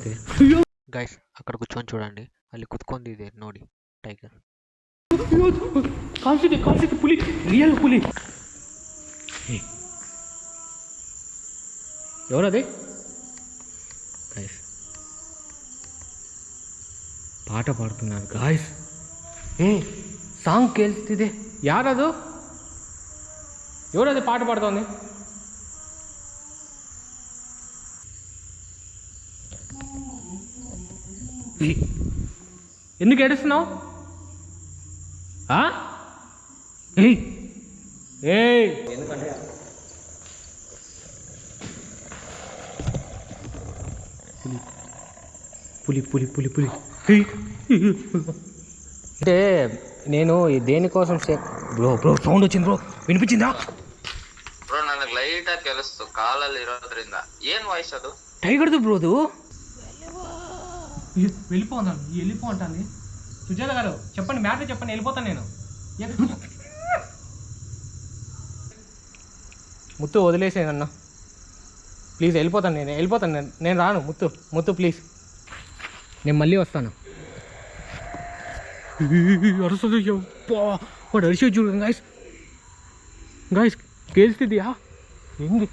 ಇದೆ గైస్ అక్కడ కూర్చొని చూడండి. అల్లి ಕುತ್ಕೊಂಡು ఇదే నోడి టైగర్ ಕಾಣಿಸಿದೆ ಕಾಣಿಸಿದೆ పులి రియల్ పులి. ఎవరది? గైస్ పాట పాడుతున్నారు గాయస్ సాంగ్ కేళ్తుంది యారదు ఎవరది పాట పాడుతోంది? ఎందుకు ఏడుస్తున్నావు ఆ? ఏయ్ ఏయ్ పులి పులి పులి పులి ఏయ్. అంటే నేను ఈ దేనికోసం స్టే- బ్రో బ్రో సౌండ్ వచ్చింది బ్రో వినిపించిందా ಬ್ರೋ ನನಗೆ ಲೈಟ್ ಆಗಿ ಕೆಲಸ್ತು ಕಾಲಲ್ಲಿ ಇರೋದ್ರಿಂದ ಏನ್ ವಾಯ್ಸ್ ಅದು టైగర్ది బ్రోదు వెళ్ళిపోతాను వెళ్ళిపో అంటాను సుజాత గారు చెప్పండి మ్యాటర్ చెప్పండి వెళ్ళిపోతాను నేను. ముత్తు వదిలేసేది అన్న ప్లీజ్ వెళ్ళిపోతాను నేను వెళ్ళిపోతాను నేను నేను రాను ముత్తు ముత్తు ప్లీజ్. నేను మళ్ళీ వస్తాను. అరుస్తుంది వాడు అరిసే చూడు గాయస్ గాయస్ కేల్స్తుందియా ఏంది?